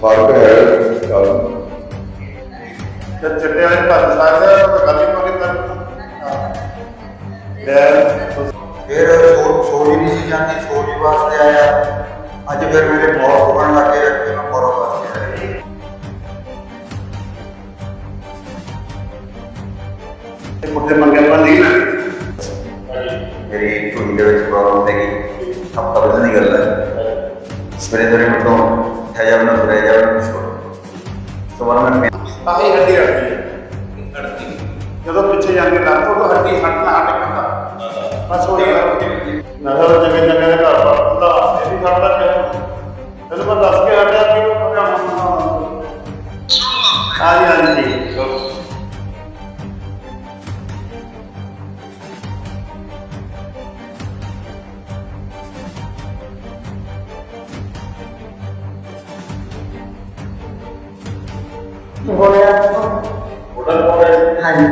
ਫ਼ਰਕ ਹੈ ਕਾਫੀ ਤੇ ਚਿੱਟੇ ਵਾਲੇ ਭੱਜ ਸਕਦੇ ਆ ਤਾਂ ਗੱਲ ਹੀ ਕੋਈ ਕਰ ਲੈ ਫਿਰ ਸੋ- ਸੋਚ ਨਹੀਂ ਸੀ ਜਾਂਦੀ ਸੋਚ ਵਾਸਤੇ ਆਇਆ ਅੱਜ ਫਿਰ ਮੇਰੇ ਬਹੁਤ ਹੋਣ ਲੱਗੇ ਫਿਰ ਮੈਂ ਮੋਰੋ ਵਾਸਤੇ ਆਇਆ ਤੇ ਮੁੱਦੇ ਮੰਗੇ ਪਰ ਨਹੀਂ ਨਾ ਮੇਰੀ ਕੁੜੀ ਦੇ ਵਿੱਚ ਪ੍ਰੋਬਲਮ ਹੈਗੀ ਹਫਤਾ ਪਹਿਲਾਂ ਦੀ ਗੱਲ ਹੈ ਸਵੇਰੇ ਸਵੇਰੇ ਮੈਨੂੰ ਉੱਠਿਆ ਜਾ ਬਣਾ ਤੁਰਿਆ ਜਾ ਬਣਾ ਛੋੜ ਤੋਂ ਬਾਅਦ ਮੈਂ ਆਹੀ ਹੱਡੀ ਹੱਡੀ ਹੈ। ਜਦੋਂ ਪਿੱਛੇ ਜਾਂਦੇ ਲੱਤ ਉਹ ਹੱਡੀ ਹੱਟ ਨਾ ਹੱਟ ਕਹਿੰਦਾ ਬਸ ਉਹੀ ਨਜ਼ਰ ਜਗੇ ਜਗੇ ਦੇ ਘਰ ਪੜਦਾ ਇਹ ਵੀ ਸਾਡਾ ਕਹਿ ਤੈਨੂੰ ਮੈਂ ਦੱਸ ਕੇ ਹਟਿਆ ਕਿ ਉਹ ਪਤਾ ਆ ਜੀ ਜੀ ਗੋਇਆ ਹੋਟਲ ਕੋਲ ਹੈ ਹਾਂਜੀ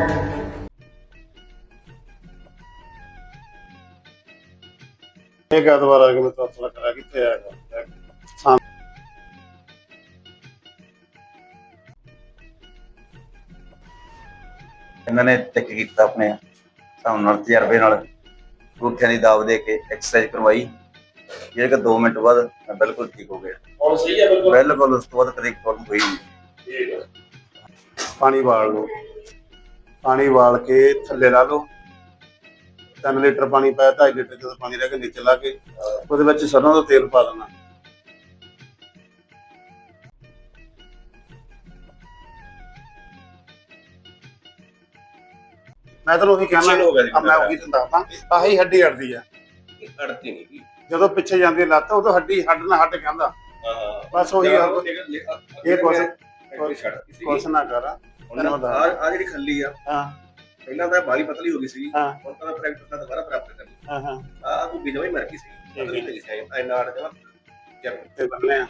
ਇੱਕ ਐਤਵਾਰ ਆ ਕੇ ਮੈਂ ਤਾਂ ਅਸਲਾ ਕਰਾ ਕਿੱਥੇ ਆਇਆ ਸਾਂ ਇਹਨਾਂ ਨੇ ਚੈੱਕ ਕੀਤਾ ਆਪਣੇ ਹਿਸਾਬ ਨਾਲ ਤਜਰਬੇ ਨਾਲ। ਗੁੱਠਿਆਂ ਦੀ ਦਾਬ ਦੇ ਕੇ ਐਕਸਰਸਾਈਜ਼ ਕਰਵਾਈ। ਜਿਹੜੇ ਕਿ 2 ਮਿੰਟ ਬਾਅਦ ਮੈਂ ਬਿਲਕੁਲ ਠੀਕ ਹੋ ਗਿਆ। ਹੁਣ ਸਹੀ ਹੈ ਬਿਲਕੁਲ। ਬਿਲਕੁਲ ਉਸ ਤੋਂ ਬਾਅਦ ਕਦੇ ਪ੍ਰੋਬਲਮ ਹੋਈ ਨਹੀਂ। ਪਾਣੀ ਵਾਲ ਲਓ। ਪਾਣੀ ਵਾਲ ਕੇ ਥੱਲੇ ਲਾ ਲਓ। 3 ਲੀਟਰ ਪਾਣੀ ਪਾਇਆ 2.5 ਲੀਟਰ ਜਦੋਂ ਪਾਣੀ ਰਹਿ ਕੇ ਨੀਚੇ ਲਾ ਕੇ ਉਹਦੇ ਵਿੱਚ ਸਰੋਂ ਦਾ ਤੇਲ ਪਾ ਦੇਣਾ। ਮੈਂ ਤੈਨੂੰ ਉਹੀ ਕਹਿਣਾ ਆ ਮੈਂ ਉਹੀ ਤੈਨੂੰ ਦੱਸਦਾ ਆਹੀ ਹੱਡੀ ਅੜਦੀ ਆ। ਅੜਤੀ ਨਹੀਂ ਜਦੋਂ ਪਿੱਛੇ ਜਾਂਦੀ ਲੱਤ ਉਦੋਂ ਹੱਡੀ ਹੱਡ ਨਾ ਹੱਟ ਕਹਿੰਦਾ। ਹਾਂ। ਬਸ ਉਹੀ। ਇਹ ਕੁਛ ਕੁਛ ਛੱਡ। ਨਾ ਕਰ। ਦੱਸ ਆ ਜਿਹੜੀ ਖੱਲੀ ਆ ਹਾਂ। ਪਹਿਲਾਂ ਤਾਂ ਬਾਲੀ ਪਤਲੀ ਹੋ ਗਈ ਸੀ ਹਾਂ। ਹੁਣ ਤਾਂ ਪ੍ਰੈਕਟਿਸ ਨਾਲ ਦੁਬਾਰਾ ਪ੍ਰਾਪਤ ਕਰ ਹਾਂ ਹਾਂ। ਆ ਤੂੰ ਬਿਜਵਾ ਹੀ ਮਰ ਗਈ ਸੀ ਹੈ। ਪਤਲੀ ਸੀ ਤੇ ਬੰਨੇ ਆ।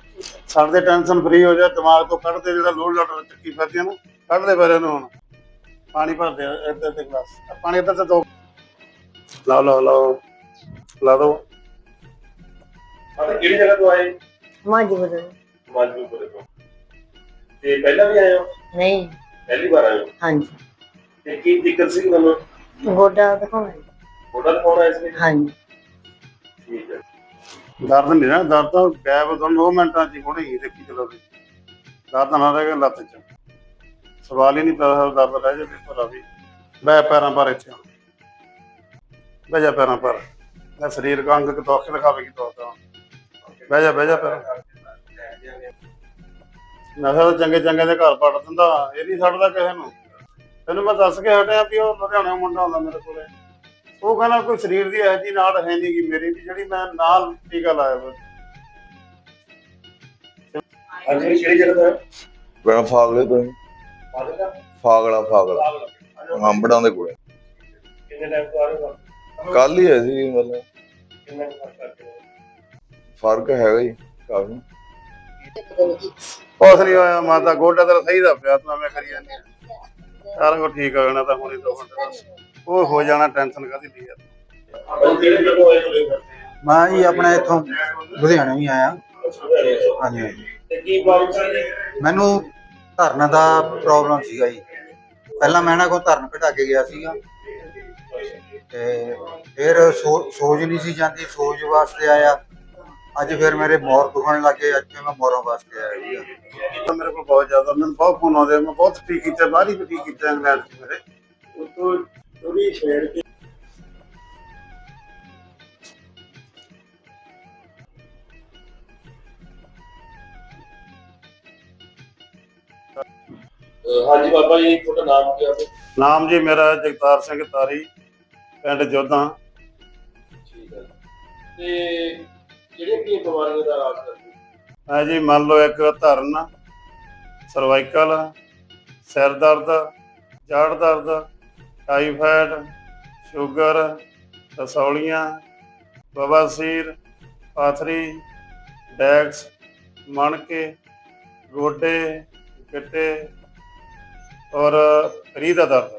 ਸਾਡੇ ਟੈਨਸ਼ਨ ਫਰੀ ਹੋ ਜਾ ਦਿਮਾਗ ਤੋਂ ਕੱਢ ਦੇ ਜਿਹੜਾ ਲੋਡ ਲੋਡ ਚੱਕੀ ਫਿਰਦੀਆਂ ਨਾ ਕੱਢ ਦੇ ਬਾਰੇ ਨੂੰ ਹੁਣ। ਪਾਣੀ ਭਰ ਦੇ ਇੱਧਰ ਤੇ ਗਲਾਸ ਪਾਣੀ ਇੱਧਰ ਤੇ ਦੋ। ਲਾਓ ਲਾਓ ਲਾਓ। ਲਾ ਦੋ। ਹਾਂ ਤੇ ਕਿਹੜੀ ਜਗ੍ਹਾ ਤੋਂ ਆਏ? ਮਾਜੀ ਬਦਲ ਮਾਜੂਪੁਰੇ ਤੋਂ। ਤੇ ਪਹਿਲਾਂ ਵੀ ਆਏ ਹੋ? ਨਹੀਂ। ਪਹਿਲੀ ਵਾਰ ਆਏ ਹੋ? ਹਾਂਜੀ। ਤੇ ਕੀ ਦਿੱਕਤ ਸੀ ਤੁਹਾਨੂੰ? ਗੋਡਾ ਦਿਖਾਉਣਾ ਜੀ। ਗੋਡਾ ਦਿਖਾਉਣਾ ਇਸ ਲਈ ਹਾਂਜੀ। ਠੀਕ ਹੈ। ਦਰਦ ਨਹੀਂ ਨਾ ਦਰਦ ਤਾਂ ਗਾਇਬ ਤੁਹਾਨੂੰ 2 ਮਿੰਟਾਂ ਚ ਹੀ ਹੁਣੇ ਹੀ ਦੇਖੀ ਚਲੋ ਵੀ ਦਰਦ ਨਾ ਰਹੇ ਲੱਤ ਚ। ਸਵਾਲ ਹੀ ਨਹੀਂ ਪੈਦਾ ਹੋਇਆ, ਦਰਦ ਰਹਿ ਜਾਵੇ ਭਰਾ ਵੀ। ਬੈ ਪੈਰਾਂ ਪਰ ਇੱਥੇ। ਬਹਿ ਜਾ ਪੈਰਾਂ ਪਰ। ਲੈ ਸਰੀਰ ਅੰਗ ਕਿ ਦੁੱਖ ਲਿਖਾਵੇ ਕਿ ਦੁੱਖ ਦਾ ਬਹਿ ਜਾ ਬਹਿ ਜਾ ਪੈਰਾਂ। ਨਸ਼ਾ ਤਾਂ ਚੰਗੇ ਚੰਗੇ ਦੇ ਘਰ ਪੜ ਦਿੰਦਾ ਇਹ ਨਹੀਂ ਛੱਡਦਾ ਕਿਸੇ ਨੂੰ। ਤੈਨੂੰ ਮੈਂ ਦੱਸ ਕੇ ਹਟਿਆ ਵੀ ਉਹ ਲੁਧਿਆਣੇ ਮੁੰਡਾ ਹੁੰਦਾ ਮੇਰੇ ਕੋਲੇ। ਉਹ ਕਹਿੰਦਾ ਕੋਈ ਸਰੀਰ ਦੀ ਜਿਹੀ ਨਾੜ ਹੈ ਨਹੀਂ ਗੀ ਮੇਰੀ ਵੀ ਜਿਹੜੀ ਮੈਂ ਨਾਲ ਟੀਕਾ ਲਾਇਆ ਵਾ। ਹਾਂਜੀ ਕਿਹੜੀ ਜਗ੍ਹਾ ਤੋਂ ਆਏ ਮੈਂ ਫਾਗਲੇ ਤੋਂ ਹੀ। ਫਾਜ਼ਿਲਕਾ? ਫਾਗਲਾ ਫਾਗਲਾ। ਹੰਬੜਾਂ ਦੇ ਕੋਲੇ। ਕਿੰਨੇ ਟਾਈਮ ਤੋਂ ਆ ਰਹੇ ਹੋ? ਕੱਲ ਹੀ ਸੀ ਮਤਲਬ। ਕਿੰਨਾ ਕੁ ਫ਼ਰਕ ਕਰਦੇ ਹੋ? ਫ਼ਰਕ ਹੈਗਾ ਹੀ ਕਾਫੀ ਕੁਛ ਨਹੀਂ ਹੋਇਆ ਮਾਤਾ ਗੋਡਾ ਤੇਰਾ ਸਹੀ ਦਾ ਪਿਆ, ਤੂੰ ਐਵੇਂ ਕਰੀ ਜਾਂਦੀ ਆ। ਸਾਰਾ ਕੁਝ ਠੀਕ ਹੋ ਜਾਣਾ ਤਾਂ ਹੁਣੀ ਦੋ ਘੰਟੇ ਬਸ ਉਹ ਹੋ ਜਾਣਾ ਟੈਨਸ਼ਨ ਕਾਦੀ ਲਈ ਯਾਰ ਮੈਂ ਜੀ ਆਪਣਾ ਇੱਥੋਂ ਲੁਧਿਆਣੇ ਹੀ ਆਇਆ। ਹਾਂਜੀ ਹਾਂਜੀ। ਮੈਨੂੰ ਧਰਨ ਦਾ ਪ੍ਰੋਬਲਮ ਸੀਗਾ ਜੀ। ਪਹਿਲਾਂ ਮੈਂ ਨਾ ਕੋ ਧਰਨ ਘਟਾ ਕੇ ਗਿਆ ਸੀਗਾ। ਤੇ ਫਿਰ ਸੋ- ਸੋਜ ਨਹੀਂ ਸੀ ਜਾਂਦੀ, ਸੋਜ ਵਾਸਤੇ ਆਇਆ। ਅੱਜ ਫਿਰ ਮੇਰੇ ਮੋਰ ਦੁਖਣ ਲੱਗੇ ਅੱਜ ਫਿਰ ਮੈਂ ਮੋਰਾਂ ਵਾਸਤੇ ਆਇਆ ਤਾਂ ਮੇਰੇ ਕੋਲ ਬਹੁਤ ਜ਼ਿਆਦਾ ਮੈਨੂੰ ਬਹੁਤ ਫੋਨ ਆਉਂਦੇ ਮੈਂ ਬਹੁਤ ਠੀਕ ਕੀਤਾ ਬਾਹਰ ਹੀ ਠੀਕ ਕੀਤਾ ਇੰਗਲੈਂਡ ਚ ਮੇਰੇ। ਉਤੋਂ ਥੋੜੀ ਛੇੜ ਕੇ ਹਾਂਜੀ ਬਾਬਾ ਜੀ ਤੁਹਾਡਾ ਨਾਮ ਕੀ ਹੈ ਨਾਮ ਜੀ ਮੇਰਾ ਜਗਤਾਰ ਸਿੰਘ ਤਾਰੀ ਪਿੰਡ ਜੋਧਾ। ਠੀਕ ਹੈ ਤੇ ਜਿਹੜੀਆਂ ਕੀ ਬਿਮਾਰੀਆਂ ਦਾ ਇਲਾਜ ਕਰਦੇ ਹੋ? ਹੈ ਜੀ ਮੰਨ ਲਓ ਇੱਕ ਧਰਨ ਸਰਵਾਈਕਲ ਸਿਰ ਦਰਦ ਜੜ ਦਰਦ ਟਾਈਫਾਇਡ ਸ਼ੂਗਰ ਰਸੌਲੀਆਂ ਬਵਾਸੀਰ ਪਾਥਰੀ ਡੈਕਸ ਮਣਕੇ ਗੋਡੇ ਗਿੱਟੇ ਔਰ ਰੀਹ ਦਾ ਦਰਦ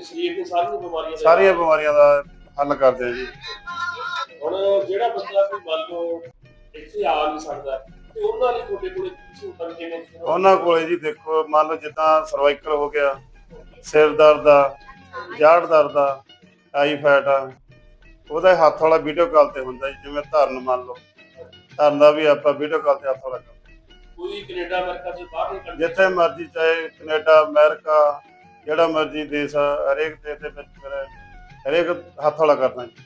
ਸਰੀਰ ਦੀਆਂ ਸਾਰੀਆਂ ਬਿਮਾਰੀਆਂ ਦਾ ਸਾਰੀਆਂ ਬਿਮਾਰੀਆਂ ਦਾ ਹੱਲ ਕਰਦੇ ਆ ਜੀ ਹੁਣ ਜਿਹੜਾ ਬੰਦਾ ਕੋਈ ਮੰਨ ਲਓ ਇੱਥੇ ਆ ਨਹੀਂ ਸਕਦਾ ਤੇ ਉਹਨਾਂ ਲਈ ਤੁਹਾਡੇ ਕੋਲੇ ਕੀ ਸਹੂਲਤਾਂ ਕਿਵੇਂ? ਉਹਨਾਂ ਕੋਲੇ ਜੀ ਦੇਖੋ ਮੰਨ ਲਓ ਜਿੱਦਾਂ ਸਰਵਾਈਕਲ ਹੋ ਗਿਆ ਸਿਰ ਦਰਦ ਆ ਜਾੜ ਦਰਦ ਆ ਟਾਈਫਾਇਡ ਆ ਉਹਦਾ ਹੱਥ ਵਾਲਾ ਵੀਡੀਓ ਕਾਲ ਤੇ ਹੁੰਦਾ ਜੀ ਜਿਵੇਂ ਧਰਨ ਮੰਨ ਲਓ। ਧਰਨ ਦਾ ਵੀ ਆਪਾਂ ਵੀਡੀਓ ਕਾਲ ਤੇ ਹੱਥ ਵਾਲਾ ਕਰਦੇ ਕੋਈ ਕੈਨੇਡਾ ਅਮਰੀਕਾ ਦੇ ਬਾਹਰ ਨਹੀਂ ਕੰਟਰੀ ਜਿੱਥੇ ਮਰਜ਼ੀ ਚਾਹੇ ਕੈਨੇਡਾ ਅਮਰੀਕਾ ਜਿਹੜਾ ਮਰਜ਼ੀ ਦੇਸ਼ ਆ, ਹਰੇਕ ਦੇਸ਼ ਦੇ ਵਿੱਚ ਫਿਰ ਹਰੇਕ ਹੱਥ ਵਾਲਾ ਕਰਨਾ ਜੀ।